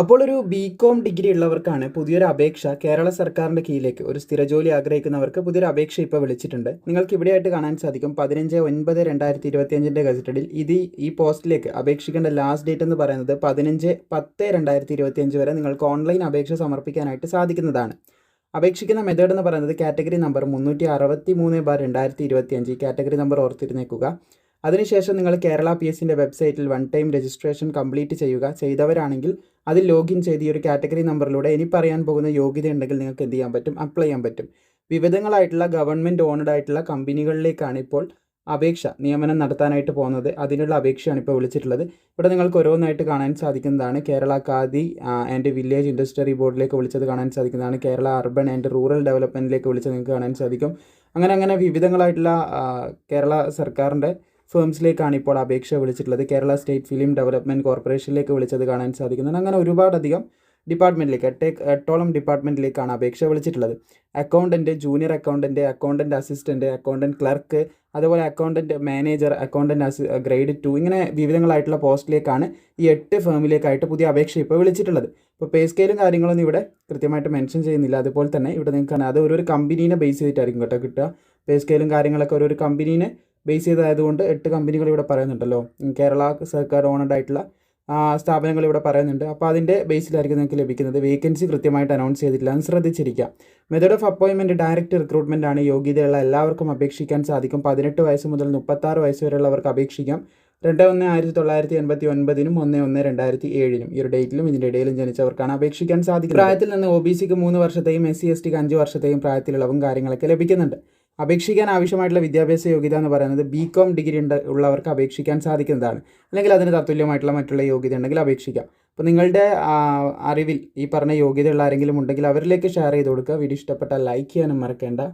അപ്പോൾ ഒരു B com degree ഉള്ളവർക്കാണ് പുതിയൊരു അപേക്ഷ കേരള സർക്കാരിന്റെ കീഴിലേക്ക് ഒരു സ്ഥിര ജോലി ആഗ്രഹിക്കുന്നവർക്ക് പുതിയൊരു അപേക്ഷ ഇപ്പോൾ വിളിച്ചിട്ടുണ്ട്. നിങ്ങൾക്ക് ഇവിടെയായിട്ട് കാണാൻ സാധിക്കും പതിനഞ്ച് ഒൻപത് രണ്ടായിരത്തി ഇരുപത്തിയഞ്ചിന്റെ ഗസറ്റഡിൽ ഇത് ഈ പോസ്റ്റിലേക്ക് അപേക്ഷിക്കേണ്ട ലാസ്റ്റ് ഡേറ്റ് എന്ന് പറയുന്നത് പതിനഞ്ച് പത്ത് രണ്ടായിരത്തി ഇരുപത്തിയഞ്ച് വരെ നിങ്ങൾക്ക് ഓൺലൈൻ അപേക്ഷ സമർപ്പിക്കാനായിട്ട് സാധിക്കുന്നതാണ്. അപേക്ഷിക്കുന്ന മെത്തേഡ് എന്ന് പറയുന്നത് കാറ്റഗറി നമ്പർ മുന്നൂറ്റി അറുപത്തി മൂന്ന് ബാർ രണ്ടായിരത്തി ഇരുപത്തിയഞ്ച് കാറ്റഗറി നമ്പർ ഓർത്തിരുന്നേക്കുക. അതിനുശേഷം നിങ്ങൾ കേരള പി എസിന്റെ വെബ്സൈറ്റിൽ വൺ ടൈം രജിസ്ട്രേഷൻ കംപ്ലീറ്റ് ചെയ്യുക. ചെയ്തവരാണെങ്കിൽ അതിൽ ലോഗിൻ ചെയ്ത് ഈ ഒരു കാറ്റഗറി നമ്പറിലൂടെ ഇനി പറയാൻ പോകുന്ന യോഗ്യത ഉണ്ടെങ്കിൽ നിങ്ങൾക്ക് എന്ത് ചെയ്യാൻ പറ്റും? അപ്ലൈ ചെയ്യാൻ പറ്റും. വിവിധങ്ങളായിട്ടുള്ള ഗവൺമെന്റ് ഓണഡ് ആയിട്ടുള്ള കമ്പനികളിലേക്കാണ് ഇപ്പോൾ അപേക്ഷ നിയമനം നടത്താനായിട്ട് പോകുന്നത്. അതിനുള്ള അപേക്ഷയാണ് ഇപ്പോൾ വിളിച്ചിട്ടുള്ളത്. ഇവിടെ നിങ്ങൾക്ക് ഓരോന്നായിട്ട് കാണാൻ സാധിക്കുന്നതാണ് Kerala Khadi and village industry ബോർഡിലേക്ക് വിളിച്ചത് കാണാൻ സാധിക്കുന്നതാണ്. കേരള അർബൻ ആൻഡ് റൂറൽ ഡെവലപ്മെന്റിലേക്ക് വിളിച്ചത് നിങ്ങൾക്ക് കാണാൻ സാധിക്കും. അങ്ങനെ അങ്ങനെ വിവിധങ്ങളായിട്ടുള്ള കേരള സർക്കാരിന്റെ ഫേംസിലേക്കാണ് ഇപ്പോൾ അപേക്ഷ വിളിച്ചിട്ടുള്ളത്. കേരള സ്റ്റേറ്റ് ഫിലിം ഡെവലപ്മെന്റ് കോർപ്പറേഷനിലേക്ക് വിളിച്ചത് കാണാൻ സാധിക്കുന്നുണ്ട് അങ്ങനെ ഒരുപാടധികം ഡിപ്പാർട്ട്മെന്റിലേക്ക് എട്ടേക്ക് എട്ടോളം ഡിപ്പാർട്ട്മെന്റിലേക്കാണ് അപേക്ഷ വിളിച്ചിട്ടുള്ളത്. Accountant junior accountant accountant assistant accountant clerk അതുപോലെ അക്കൗണ്ടന്റ് മാനേജർ അക്കൗണ്ടന്റ് അസി ഗ്രേഡ് ടു ഇങ്ങനെ വിവിധങ്ങളായിട്ടുള്ള പോസ്റ്റിലേക്കാണ് ഈ എട്ട് ഫേമിലേക്കായിട്ട് പുതിയ അപേക്ഷ ഇപ്പോൾ വിളിച്ചിട്ടുള്ളത്. ഇപ്പോൾ പേ സ്കെയിലും കാര്യങ്ങളൊന്നും ഇവിടെ കൃത്യമായിട്ട് മെൻഷൻ ചെയ്യുന്നില്ല. അതുപോലെ തന്നെ ഇവിടെ നിങ്ങൾക്ക് അത് ഒരു കമ്പനീനെ ബേസ് ചെയ്തിട്ടായിരിക്കും കേട്ടോ കിട്ടുക. പേ സ്കെയിലും കാര്യങ്ങളൊക്കെ ഒരു കമ്പനീനെ ബേസ് ചെയ്തതായതുകൊണ്ട് എട്ട് കമ്പനികൾ ഇവിടെ പറയുന്നുണ്ടല്ലോ. കേരള സർക്കാർ ഓണഡ് ആയിട്ടുള്ള സ്ഥാപനങ്ങൾ ഇവിടെ പറയുന്നുണ്ട്. അപ്പോൾ അതിന്റെ ബേസിലായിരിക്കും നിങ്ങൾക്ക് ലഭിക്കുന്നത്. വേക്കൻസി കൃത്യമായിട്ട് അനൗൺസ് ചെയ്തിട്ടില്ല. അത് ശ്രദ്ധിച്ചിരിക്കുക. മെത്തേഡ് ഓഫ് അപ്പോയിൻമെന്റ് ഡയറക്റ്റ് റിക്രൂട്ട്മെന്റ് ആണ് യോഗ്യതയുള്ള എല്ലാവർക്കും അപേക്ഷിക്കാൻ സാധിക്കും. പതിനെട്ട് വയസ്സ് മുതൽ മുപ്പത്താറ് വയസ്സ് വരെയുള്ളവർക്ക് അപേക്ഷിക്കാം. രണ്ട് ഒന്ന് ആയിരത്തി തൊള്ളായിരത്തി എൺപത്തി ഒൻപതിനും ഒന്ന് ഒന്ന് രണ്ടായിരത്തി ഏഴിനും. ഈ ഒരു ഡേറ്റിലും ഇതിന്റെ ഇടയിലും ജനിച്ചവർക്കാണ് അപേക്ഷിക്കാൻ സാധിക്കുന്നത്. പ്രായത്തിൽ നിന്ന് ഒ ബി സിക്ക് മൂന്ന് വർഷത്തെയും എസ് സി എസ് ടിക്ക് അഞ്ച് വർഷത്തെയും പ്രായത്തിലുള്ളവും കാര്യങ്ങളൊക്കെ ലഭിക്കുന്നുണ്ട്. അപേക്ഷിക്കാൻ ആവശ്യമായിട്ടുള്ള വിദ്യാഭ്യാസ യോഗ്യത എന്ന് പറയുന്നത് ബി കോം ഡിഗ്രി ഉണ്ട് ഉള്ളവർക്ക് അപേക്ഷിക്കാൻ സാധിക്കുന്നതാണ്. അല്ലെങ്കിൽ അതിന് തത്തുല്യമായിട്ടുള്ള മറ്റുള്ള യോഗ്യത ഉണ്ടെങ്കിൽ അപേക്ഷിക്കാം. അപ്പോൾ നിങ്ങളുടെ അറിവിൽ ഈ പറഞ്ഞ യോഗ്യതയുള്ള ആരെങ്കിലും ഉണ്ടെങ്കിൽ അവരിലേക്ക് ഷെയർ ചെയ്ത് കൊടുക്കുക. വീഡിയോ ഇഷ്ടപ്പെട്ടാൽ ലൈക്ക് ചെയ്യാനും മറക്കേണ്ട.